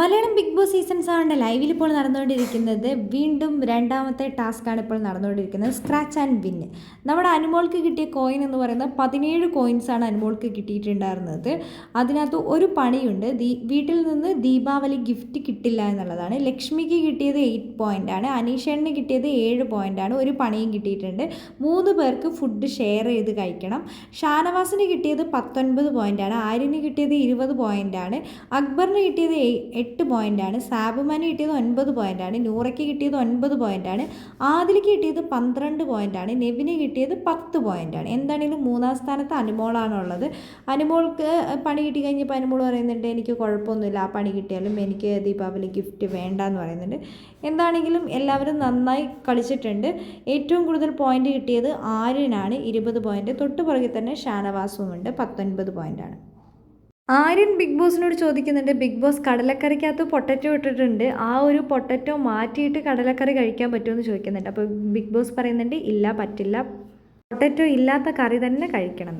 Malayalam Big Boss season സെവന്റെ ലൈവിൽ ഇപ്പോൾ നടന്നുകൊണ്ടിരിക്കുന്നത് വീണ്ടും രണ്ടാമത്തെ ടാസ്ക്കാണ് ഇപ്പോൾ നടന്നുകൊണ്ടിരിക്കുന്നത്. Scratch and win. നമ്മുടെ അനുമോൾക്ക് കിട്ടിയ കോയിൻ എന്ന് പറയുന്നത് പതിനേഴ് കോയിൻസാണ് അനുമോൾക്ക് കിട്ടിയിട്ടുണ്ടായിരുന്നത്. അതിനകത്ത് ഒരു പണിയുണ്ട്. ദീ വീട്ടിൽ നിന്ന് ദീപാവലി ഗിഫ്റ്റ് കിട്ടില്ല എന്നുള്ളതാണ്. ലക്ഷ്മിക്ക് കിട്ടിയത് എയ്റ്റ് പോയിന്റാണ് അനീഷേണിന് കിട്ടിയത് ഏഴ് പോയിന്റാണ് ഒരു പണിയും കിട്ടിയിട്ടുണ്ട്. മൂന്ന് പേർക്ക് ഫുഡ് ഷെയർ ചെയ്ത് കഴിക്കണം. ഷാനവാസിന് കിട്ടിയത് പത്തൊൻപത് പോയിന്റാണ് ആര്യന് കിട്ടിയത് ഇരുപത് പോയിന്റാണ് അക്ബറിന് കിട്ടിയത് എട്ട് പോയിന്റാണ് സാബുമാന് കിട്ടിയത് ഒൻപത് പോയിന്റാണ് നൂറയ്ക്ക് കിട്ടിയത് ഒൻപത് പോയിന്റാണ് ആദിലിക്ക് കിട്ടിയത് പന്ത്രണ്ട് പോയിന്റാണ് നെവിന് കിട്ടിയത് പത്ത് പോയിന്റാണ് എന്താണെങ്കിലും മൂന്നാം സ്ഥാനത്ത് അനുമോളാണുള്ളത്. അനുമോൾക്ക് പണി കിട്ടി കഴിഞ്ഞപ്പോൾ അനുമോൾ പറയുന്നുണ്ട് എനിക്ക് കുഴപ്പമൊന്നുമില്ല ആ പണി കിട്ടിയാലും എനിക്ക് ദീപാവലി ഗിഫ്റ്റ് വേണ്ട എന്ന് പറയുന്നുണ്ട്. എന്താണെങ്കിലും എല്ലാവരും നന്നായി കളിച്ചിട്ടുണ്ട്. ഏറ്റവും കൂടുതൽ പോയിന്റ് കിട്ടിയത് ആര്യനാണ്. ഇരുപത് പോയിന്റ് തൊട്ട് പുറകെ തന്നെ ഷാനവാസുമുണ്ട് പത്തൊൻപത് പോയിന്റാണ് ആര്യൻ ബിഗ് ബോസിനോട് ചോദിക്കുന്നുണ്ട് ബിഗ് ബോസ് കടലക്കറിക്കകത്ത് പൊട്ടറ്റോ ഇട്ടിട്ടുണ്ട്. ആ ഒരു പൊട്ടറ്റോ മാറ്റിയിട്ട് കടലക്കറി കഴിക്കാൻ പറ്റുമെന്ന് ചോദിക്കുന്നുണ്ട്. അപ്പോൾ ബിഗ് ബോസ് പറയുന്നുണ്ട് ഇല്ല പറ്റില്ല. പൊട്ടറ്റോ ഇല്ലാത്ത കറി തന്നെ കഴിക്കണം